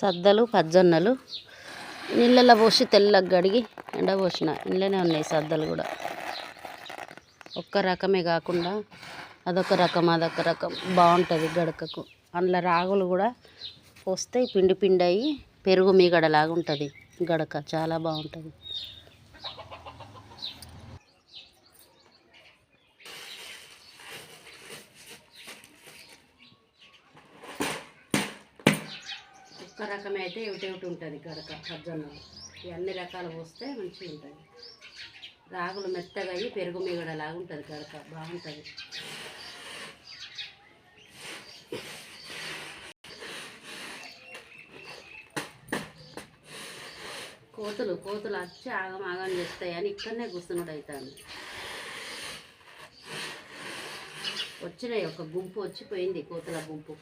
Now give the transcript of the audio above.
సద్దలు పజ్జొన్నలు. నీళ్ళలో పోసి తెల్లగా కడిగి ఎండ పోసిన. ఇంట్లోనే ఉన్నాయి సద్దలు కూడా. ఒక్క రకమే కాకుండా అదొక రకం అదొక రకం. బాగుంటుంది గడకకు. అందులో రాగులు కూడా పోస్తే పిండి పిండి అయ్యి పెరుగు మీగడలాగా ఉంటుంది గడక. చాలా బాగుంటుంది. ఒక్క రకమే అయితే ఒకటి ఉంటుంది గడక పజ్జొన్నలు ఈ అన్ని రకాలు పోస్తే మంచిగా ఉంటుంది. రాగులు మెత్తగా అయ్యి పెరుగు మీగడలాగా ఉంటుంది గడక బాగుంటుంది. కోతులు కోతులు వచ్చి ఆగమాగం చేస్తాయి అని ఇక్కడనే కూర్చున్నాడు అవుతాను వచ్చినాయి ఒక గుంపు వచ్చిపోయింది కోతుల గుంపు.